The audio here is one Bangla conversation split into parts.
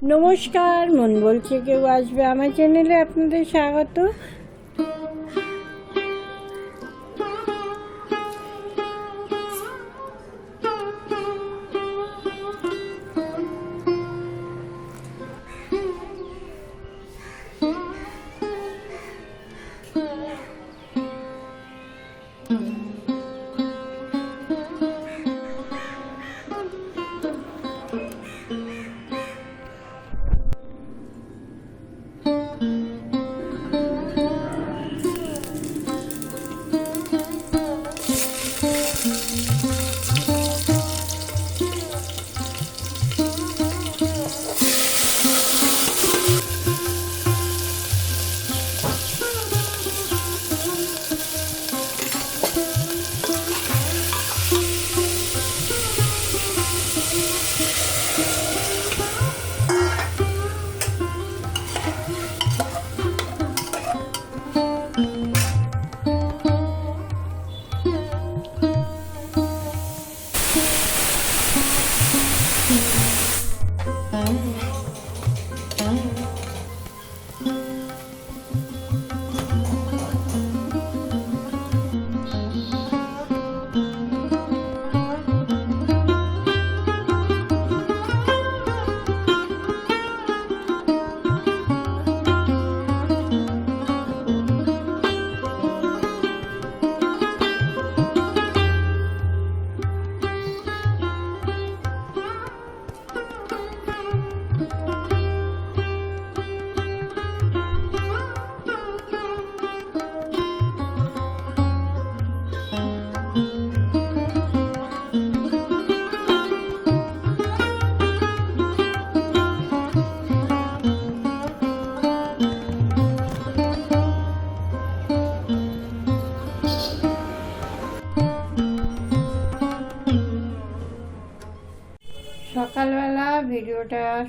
নমস্কার মন বলছে কেউ আসবে আমার চ্যানেলে আপনাদের স্বাগত।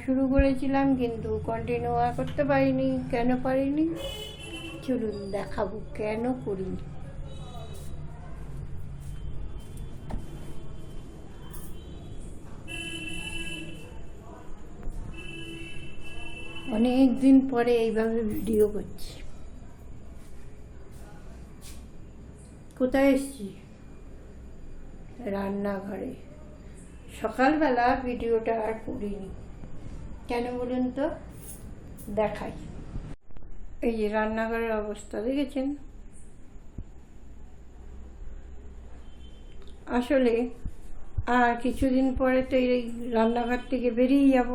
শুরু করেছিলাম, কিন্তু কন্টিনিউ আর করতে পারিনি। কেন পারিনি? চলুন দেখাবো, কেন করিনি। অনেক দিন পরে এইভাবে ভিডিও করছি। কোথায় এসছি? রান্নাঘরে। সকালবেলা ভিডিওটা আর করিনি। কেন বলুন তো? দেখাই। এই যে রান্নাঘরের অবস্থা, দেখেছেন? আসলে আর কিছুদিন পরে তো এই রান্নাঘর থেকে বেরিয়ে যাব।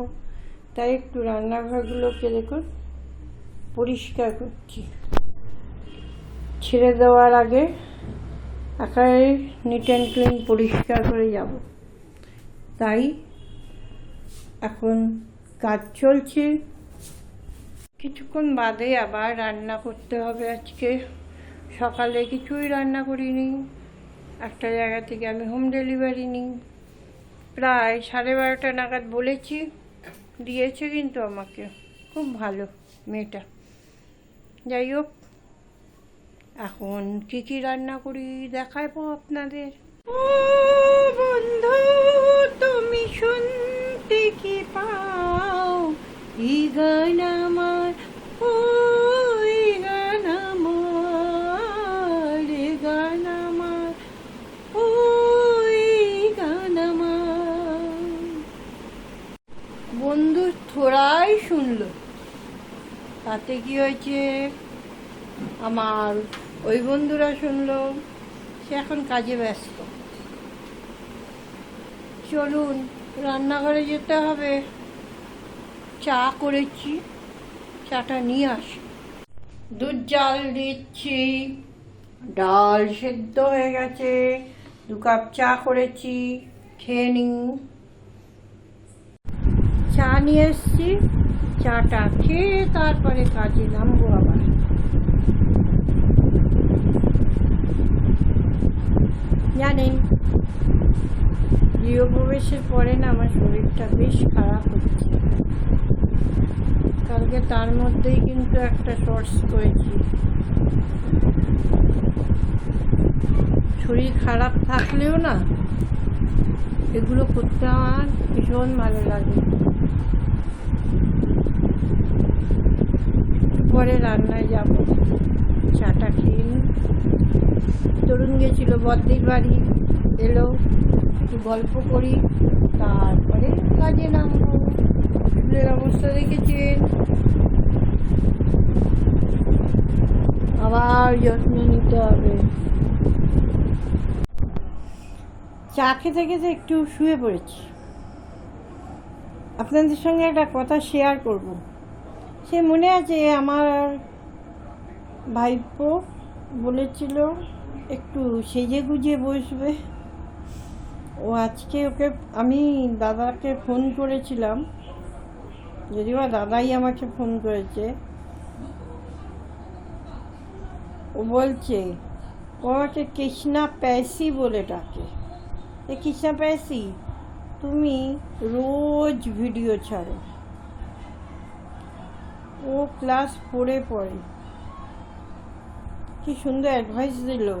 তাই একটু রান্নাঘরগুলোকে দেখুন, পরিষ্কার করছি। ছেড়ে দেওয়ার আগে একাই নিট অ্যান্ড ক্লিন পরিষ্কার করে যাব। তাই এখন কাজ চলছে। কিছুক্ষণ বাদে আবার রান্না করতে হবে আজকে। সকালে কিছুই রান্না করিনি। একটা জায়গা থেকে আমি হোম ডেলিভারি নিই। প্রায় সাড়ে বারোটা নাগাদ বলেছি দিয়েছে কিন্তু আমাকে। খুব ভালো মেয়েটা। যাই হোক এখন কি কি রান্না করি দেখাবো আপনাদের। ও বন্ধু তুমি শুনতে কি পাও এই গান আমার ও গান আমার গান আমার ও গান আমার। বন্ধু থোড়াই শুনলো, তাতে কি হয়েছে? আমার ওই বন্ধুরা শুনলো, সে এখন কাজে ব্যস্ত। চলুন, রান্নাঘরে যেতে হবে। চা করেছি, চাটা নিয়ে আসি। দুধ জাল দিচ্ছি, ডাল সেদ্ধ হয়ে গেছে, দু কাপ চা করেছি, খেয়ে নিন। চা নিয়ে এসছি, চাটা খেয়ে তারপরে কাজে নামবো আবার। জানেন, গৃহপ্রবেশের পরে না আমার শরীরটা বেশ খারাপ হচ্ছে। কালকে তার মধ্যেই কিন্তু একটা শর্টস করেছি শরীর খারাপ থাকলেও না, এগুলো করতে আমার ভীষণ ভালো লাগে। ঘরে রান্নায় যাব, চাটা খেয়ে নিই। তরুণ গেছিল বদ্দির বাড়ি, এলো, একটু গল্প করি, তারপরে কাজে নামবো। চুলের অবস্থা দেখেছেন আবার যত্ন নিতে হবে। চা খেতে খেতে একটু শুয়ে পড়েছি। আপনাদের সঙ্গে একটা কথা শেয়ার করব। সে মনে আছে আমার ভাইপো বলেছিল, একটু সেজে গুজে বসবে। ও আজকে ওকে, আমি দাদাকে ফোন করেছিলাম। যদিও দাদাই আমাকে ফোন করেছে। ও বলছে ও আমাকে কৃষ্ণা প্যাসি বলে ডাকে। এ কৃষ্ণা প্যাসি, তুমি রোজ ভিডিও ছাড়ো। ও ক্লাস ফোরে পড়ে। কি সুন্দর অ্যাডভাইস দিল।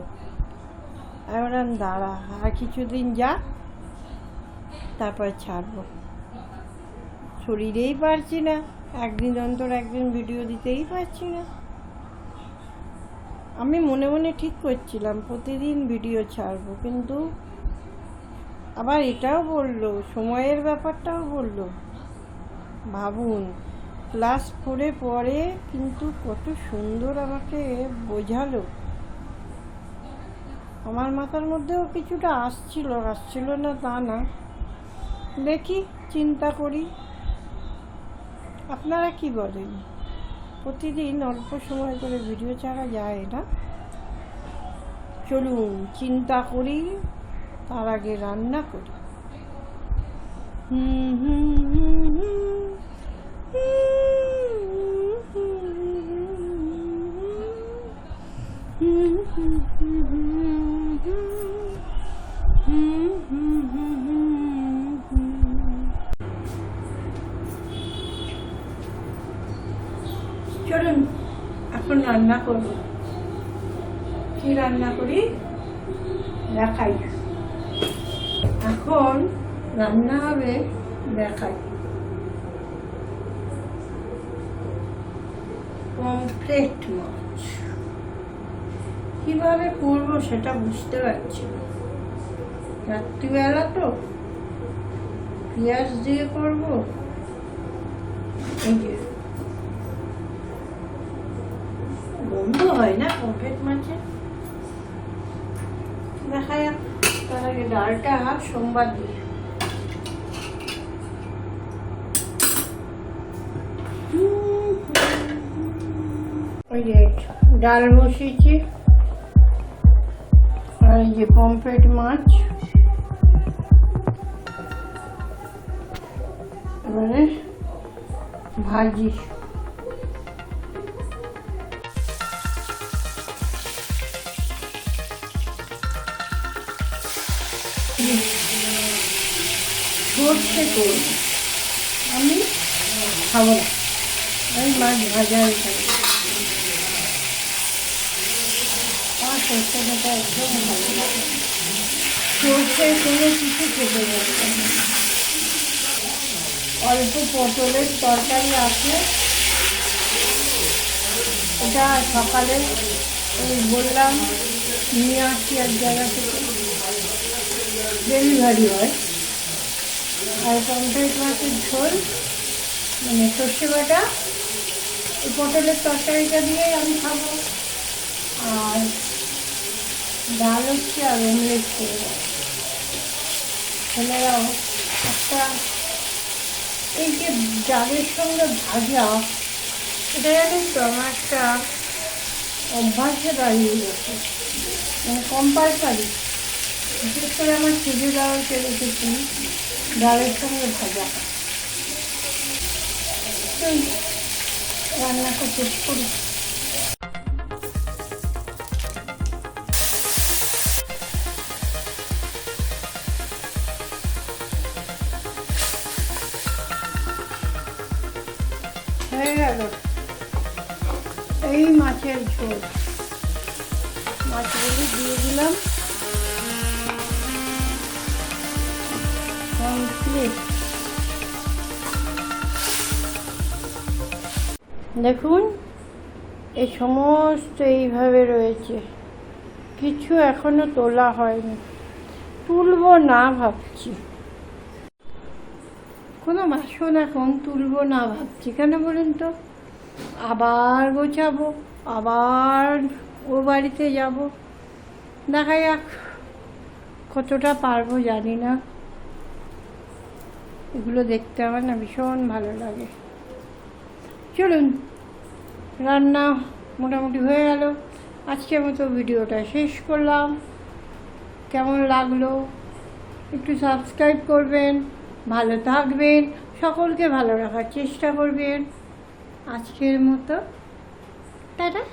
আমি বললাম দাঁড়া, আর কিছুদিন যা, তারপর ছাড়বো। শরীরেই পারছি না। একদিন অন্তর একদিন ভিডিও দিতেই পারছি না। আমি মনে মনে ঠিক করছিলাম, প্রতিদিন ভিডিও ছাড়ব, কিন্তু আবার এটাও বলল, সময়ের ব্যাপারটাও বলল। ভাবুন ক্লাস ফোরে পরে কিন্তু কত সুন্দর আমাকে বোঝালো। আমার মাথার মধ্যেও কিছুটা আসছিল আসছিল না তা না। দেখি, চিন্তা করি। আপনারা কি বলেন প্রতিদিন অল্প সময় করে ভিডিও ছাড়া যায় না চলুন চিন্তা করি তার আগে রান্না করি হুম হুম হুম হুম হুম হুম হুম হুম এখন রান্না করব। কি রান্না করি? দেখাই এখন রান্না হবে দেখাই পমফ্রেট মাছ। কীভাবে করব সেটা বুঝতে পারছি না। রাত্রিবেলা তো পেঁয়াজ দিয়ে করব। এই যে গন্ধ হয় না পমফ্রেট মাছে দেখা যাক তার আগে ডালটা সোমবার দিই ওই যে ডাল বসিয়েছি আর এই যে পমফ্রেট মাছ এবারে ভাজি সর্ষে করব আমি খাব না। আমি মাছ ভাজা খাব। আমার সর্ষে একদম সর্ষে কোনো কিছু খেতে পারবে না। অল্প পটলের তরকারি আছে। এটা সকালে ওই বললাম, নিয়ে আসছি এক জায়গা থেকে। ডেলিভারি হয়। আর পমফ্রেট মাছের ঝোল মানে সর্ষে বাটা পটলের তরকারিটা দিয়ে আমি খাব। আর ডাল হচ্ছে আর অমলেট করে ছেলেরাও একটা, এই যে ডালের সঙ্গে ভাজা, এটা জানেন তো, আমার একটা অভ্যাসে দাঁড়িয়ে গেছে। মানে কম্পালসারি বিশেষ করে আমার সুজি ডালকে রেখেছি ডালের সঙ্গে ভাজা এই রান্নাটা শেষ করি হয়ে গেল এই মাছের ঝোল মাছগুলি দিয়ে দিলাম দেখুন, এই সমস্ত এইভাবে রয়েছে। কিছু এখনও তোলা হয়নি। তুলব না ভাবছি। কোনো বাসন এখন তুলব না ভাবছি। কেন বলুন তো? আবার গোছাবো, আবার ও বাড়িতে যাব। দেখা যাক কতটা পারব, জানি না। এগুলো দেখতে আমার না ভীষণ ভালো লাগে। চলুন, রান্না মোটামুটি হয়ে গেল। আজকের মতো ভিডিওটা শেষ করলাম। কেমন লাগল? একটু সাবস্ক্রাইব করবেন, ভালো থাকবেন, সকলকে ভালো রাখার চেষ্টা করবেন। আজকের মতো, টাটা।